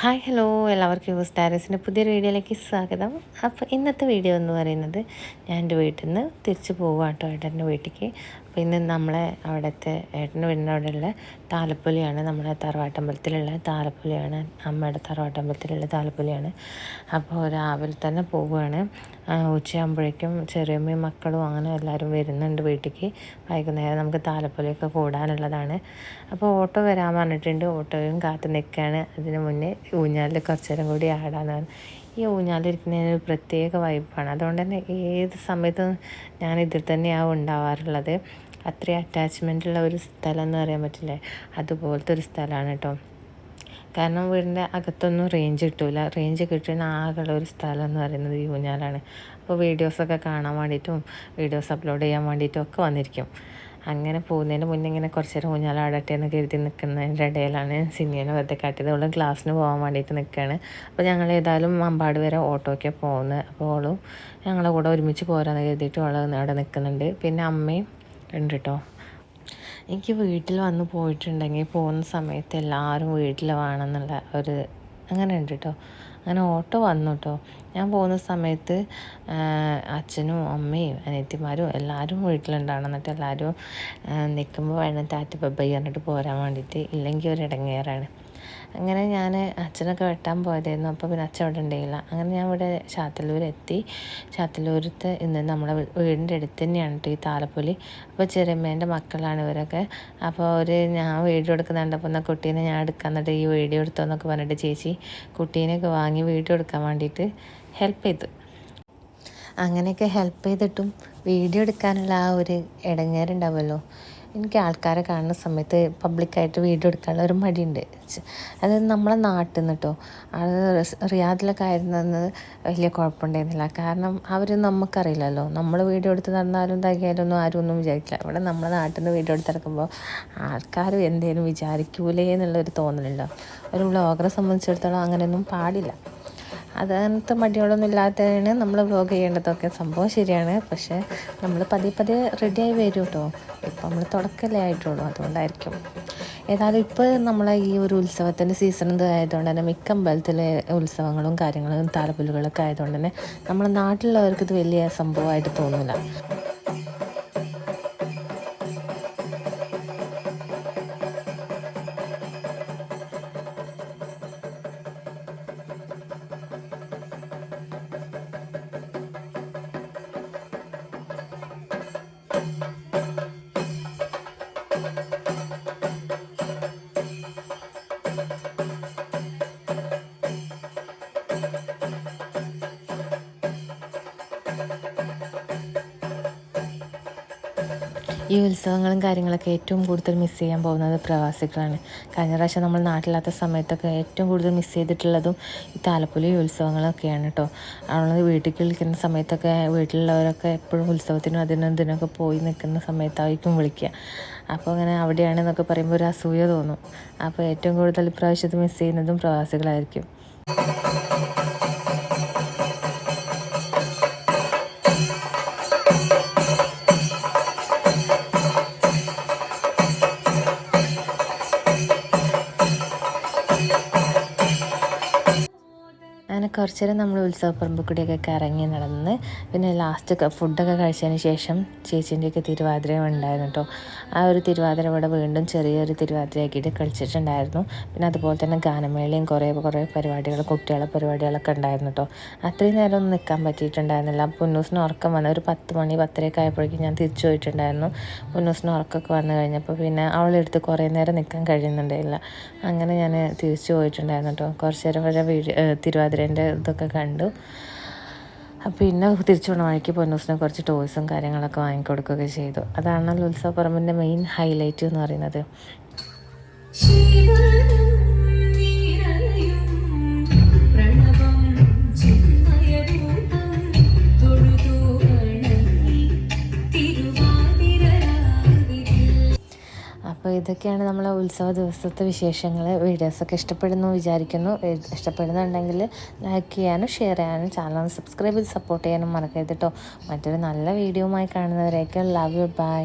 Hi hello. എല്ലാവർക്കും യൂസ് ടാരസിന്റെ പുതിയൊരു വീഡിയോയിലേക്ക് സ്വാഗതം. അപ്പോൾ ഇന്നത്തെ വീഡിയോ എന്ന് പറയുന്നത് ഞാൻ എന്റെ വീട്ടിൽ നിന്ന് തിരിച്ചു പോവാം കേട്ടോ ഏട്ടന്റെ വീട്ടിലേക്ക്. അപ്പോൾ ഇന്ന് നമ്മളെ അവിടുത്തെ ഏട്ടന്റെ വീടിന്റെ അവിടെയുള്ള താലപ്പൊലിയാണ് നമ്മുടെ തറവാട്ടമ്പലത്തിലുള്ള താലപ്പൊലിയാണ് അമ്മയുടെ തറവാട്ടമ്പലത്തിലുള്ള താലപ്പൊലിയാണ്. അപ്പോൾ രാവിലെ തന്നെ പോവുകയാണ്. ഉച്ചയാകുമ്പോഴേക്കും ചെറിയമ്മയും മക്കളും അങ്ങനെ എല്ലാവരും വരുന്നുണ്ട് വീട്ടിലേക്ക്. വൈകുന്നേരം നമുക്ക് താലപ്പൊലിയൊക്കെ കൂടാനുള്ളതാണ്. അപ്പോൾ ഓട്ടോ വരാൻ പറഞ്ഞിട്ടുണ്ട്. ഓട്ടോയും കാത്തു നിൽക്കുകയാണ്. അതിന് മുന്നേ ഊഞ്ഞാലിൽ കുറച്ച് നേരം കൂടി ആടാനാണ് ഈ ഊഞ്ഞാലിരിക്കുന്നതിന് ഒരു പ്രത്യേക വൈബാണ് അതുകൊണ്ട് തന്നെ ഏത് സമയത്തും ഞാൻ ഇതിൽ തന്നെയാണ് ഉണ്ടാവാറുള്ളത്. അത്രയും അറ്റാച്ച്മെന്റ് ഉള്ള ഒരു സ്ഥലം എന്ന് പറയാൻ പറ്റില്ലേ? അതുപോലത്തെ ഒരു സ്ഥലമാണ് കേട്ടോ കാരണം വീടിന്റെ അകത്തൊന്നും റേഞ്ച് കിട്ടില്ല റേഞ്ച് കിട്ടുന്ന ആകെയുള്ള ഒരു സ്ഥലം എന്ന് പറയുന്നത് യൂഞ്ഞാലാണ്. അപ്പോൾ വീഡിയോസൊക്കെ കാണാൻ വേണ്ടിയിട്ടും വീഡിയോസ് അപ്ലോഡ് ചെയ്യാൻ വേണ്ടിയിട്ടും ഒക്കെ വന്നിരിക്കും. അങ്ങനെ പോകുന്നതിന് മുന്നേ ഇങ്ങനെ കുറച്ച് നേരം ഊഞ്ഞാലാടട്ടെ എന്ന് കരുതി നിൽക്കുന്നതിന്റെ ഇടയിലാണ് സിനിയനെ വെറുതെ കാട്ടിയത്. അവളും ക്ലാസ്സിന് പോകാൻ വേണ്ടിയിട്ട് നിൽക്കുകയാണ് അപ്പോൾ ഞങ്ങൾ ഏതായാലും അമ്പാട് വരെ ഓട്ടോയ്ക്ക് പോകുന്നത്. അപ്പോൾ അവളും ഞങ്ങളെ കൂടെ ഒരുമിച്ച് പോരാന്ന് കരുതിയിട്ട് അവൾ അവിടെ നിൽക്കുന്നുണ്ട് പിന്നെ അമ്മയും ഉണ്ട് കേട്ടോ. എനിക്ക് വീട്ടിൽ വന്ന് പോയിട്ടുണ്ടെങ്കിൽ പോകുന്ന സമയത്ത് എല്ലാവരും വീട്ടിൽ വേണമെന്നുള്ള ഒരു അങ്ങനെ ഉണ്ട് കേട്ടോ. അങ്ങനെ ഓട്ടോ വന്നു കേട്ടോ. ഞാൻ പോകുന്ന സമയത്ത് അച്ഛനും അമ്മയും അനിയത്തിമാരും എല്ലാവരും വീട്ടിലുണ്ടാവണം എന്നിട്ട് എല്ലാവരും നിൽക്കുമ്പോൾ വേണം താറ്റ ബബ്ബൈ പറഞ്ഞിട്ട് പോരാൻ വേണ്ടിയിട്ട് ഇല്ലെങ്കിൽ ഒരു ഇടങ്ങേറാണ്. അങ്ങനെ ഞാൻ അച്ഛനൊക്കെ വെട്ടാൻ പോയതായിരുന്നു. അപ്പോൾ പിന്നെ അച്ഛൻ അവിടെ ഉണ്ടായില്ല. അങ്ങനെ ഞാൻ ഇവിടെ ചാത്തല്ലൂർ എത്തി ചാത്തല്ലൂരത്ത് ഇന്ന് നമ്മുടെ വീടിന്റെ അടുത്ത് തന്നെയാണ് കേട്ടോ ഈ താലപ്പൊലി. അപ്പോൾ ചെറിയമ്മേന്റെ മക്കളാണ് ഇവരൊക്കെ. അപ്പോൾ അവർ ഞാൻ വീഡിയോ എടുക്കുന്നുണ്ടപ്പോൾ എന്നാൽ കുട്ടീനെ ഞാൻ എടുക്കാൻ എന്നിട്ട് ഈ വീഡിയോ എടുത്തോ എന്നൊക്കെ പറഞ്ഞിട്ട് ചേച്ചി കുട്ടീനെയൊക്കെ വാങ്ങി വീഡിയോ എടുക്കാൻ വേണ്ടിയിട്ട് ഹെൽപ്പ് ചെയ്തു. അങ്ങനെയൊക്കെ ഹെൽപ്പ് ചെയ്തിട്ടും വീഡിയോ എടുക്കാനുള്ള ആ ഒരു ഇടങ്ങേറുണ്ടാവുമല്ലോ. എനിക്ക് ആൾക്കാരെ കാണുന്ന സമയത്ത് പബ്ലിക്കായിട്ട് വീഡിയോ എടുക്കാനുള്ള ഒരു മടിയുണ്ട്. അതായത് നമ്മളെ നാട്ടിൽ നിന്ന് കേട്ടോ അത് റിയാദിലൊക്കെ ആയിരുന്നത് വലിയ കുഴപ്പമുണ്ടായിരുന്നില്ല. കാരണം അവർ നമുക്കറിയില്ലല്ലോ. നമ്മൾ വീഡിയോ എടുത്ത് നടന്നാലും തകിയാലും ഒന്നും ആരും ഒന്നും വിചാരിക്കില്ല. ഇവിടെ നമ്മളെ നാട്ടിൽ നിന്ന് വീഡിയോ എടുത്തിറക്കുമ്പോൾ ആൾക്കാർ എന്തേലും വിചാരിക്കൂലേ എന്നുള്ളൊരു തോന്നലുണ്ടോ? ഒരു വ്ളോഗറെ സംബന്ധിച്ചിടത്തോളം അങ്ങനെയൊന്നും പാടില്ല. അതങ്ങനത്തെ മടികളൊന്നും ഇല്ലാത്തതാണ് നമ്മൾ വ്ലോഗ് ചെയ്യേണ്ടതൊക്കെ. സംഭവം ശരിയാണ്. പക്ഷേ നമ്മൾ പതിയെ പതിയെ റെഡിയായി വരും കേട്ടോ ഇപ്പം നമ്മൾ തുടക്കമല്ലേ ആയിട്ടുള്ളൂ. അതുകൊണ്ടായിരിക്കും. ഏതായാലും ഇപ്പോൾ നമ്മളെ ഈ ഒരു ഉത്സവത്തിന്റെ സീസൺ ആയതുകൊണ്ട് തന്നെ മിക്ക അമ്പലത്തിലെ ഉത്സവങ്ങളും കാര്യങ്ങളും താലപ്പൊലുകളൊക്കെ ആയതുകൊണ്ട് തന്നെ നമ്മുടെ നാട്ടിലുള്ളവർക്ക് ഇത് വലിയ സംഭവമായിട്ട് തോന്നില്ല. Thank ഈ ഉത്സവങ്ങളും കാര്യങ്ങളൊക്കെ ഏറ്റവും കൂടുതൽ മിസ് ചെയ്യാൻ പോകുന്നത് പ്രവാസികളാണ്. കഴിഞ്ഞ പ്രാവശ്യം നമ്മൾ നാട്ടിലാത്ത സമയത്തൊക്കെ ഏറ്റവും കൂടുതൽ മിസ് ചെയ്തിട്ടുള്ളതും ഈ താലപ്പൊലി ഉത്സവങ്ങളൊക്കെയാണ് കേട്ടോ അവൾ വീട്ടിൽ വിളിക്കുന്ന സമയത്തൊക്കെ വീട്ടിലുള്ളവരൊക്കെ എപ്പോഴും ഉത്സവത്തിനും അതിനും ഇതിനൊക്കെ പോയി നിൽക്കുന്ന സമയത്തായിരിക്കും വിളിക്കുക. അപ്പോൾ അങ്ങനെ അവിടെയാണെന്നൊക്കെ പറയുമ്പോൾ ഒരു അസൂയ തോന്നും. അപ്പോൾ ഏറ്റവും കൂടുതൽ ഇപ്രാവശ്യത്ത് മിസ് ചെയ്യുന്നതും പ്രവാസികളായിരിക്കും. കുറച്ച് നേരം നമ്മൾ ഉത്സവപ്പറമ്പ് കൂടിയൊക്കെ കറങ്ങി നടന്ന് പിന്നെ ലാസ്റ്റ് ഫുഡൊക്കെ കഴിച്ചതിന് ശേഷം ചേച്ചീന്റെയൊക്കെ തിരുവാതിര ഉണ്ടായിരുന്നു കേട്ടോ ആ ഒരു തിരുവാതിര ഇവിടെ വീണ്ടും ചെറിയൊരു തിരുവാതിരയാക്കിയിട്ട് കളിച്ചിട്ടുണ്ടായിരുന്നു. പിന്നെ അതുപോലെ തന്നെ ഗാനമേളയും കുറേ കുറേ പരിപാടികൾ കുട്ടികളെ പരിപാടികളൊക്കെ ഉണ്ടായിരുന്നു കേട്ടോ അത്രയും നേരം ഒന്നും നിൽക്കാൻ പറ്റിയിട്ടുണ്ടായിരുന്നില്ല. പുന്നൂസിന് ഉറക്കം വന്ന. ഒരു പത്ത് മണി പത്തരയൊക്കെ ആയപ്പോഴേക്കും ഞാൻ തിരിച്ചു പോയിട്ടുണ്ടായിരുന്നു. പുന്നൂസിന് ഉറക്കമൊക്കെ വന്നു കഴിഞ്ഞപ്പോൾ പിന്നെ അവളെടുത്ത് കുറേ നേരം നിൽക്കാൻ കഴിയുന്നുണ്ടായില്ല. അങ്ങനെ ഞാൻ തിരിച്ചു പോയിട്ടുണ്ടായിരുന്നു കേട്ടോ കുറച്ച് നേരം വരെ വീഡിയോ തിരുവാതിര അതിന്റെ ഇതൊക്കെ കണ്ടു. പിന്നെ തിരിച്ചു പോണ വഴിക്ക് പൊന്നൂസിനെ കുറച്ച് ടോയ്സും കാര്യങ്ങളൊക്കെ വാങ്ങിക്കൊടുക്കുകയൊക്കെ ചെയ്തു. അതാണല്ലോ ഉത്സവപ്പറമ്പിന്റെ മെയിൻ ഹൈലൈറ്റ് എന്ന് പറയുന്നത്. അപ്പോൾ ഇതൊക്കെയാണ് നമ്മളെ ഉത്സവ ദിവസത്തെ വിശേഷങ്ങൾ. വീഡിയോസൊക്കെ ഇഷ്ടപ്പെടുന്നു വിചാരിക്കുന്നു. ഇഷ്ടപ്പെടുന്നുണ്ടെങ്കിൽ ലൈക്ക് ചെയ്യാനും ഷെയർ ചെയ്യാനും ചാനൽ സബ്സ്ക്രൈബ് ചെയ്ത് സപ്പോർട്ട് ചെയ്യാനും മറക്കരുത് കേട്ടോ മറ്റൊരു നല്ല വീഡിയോയുമായി കാണുന്നവരേക്കും ലവ് യു ബൈ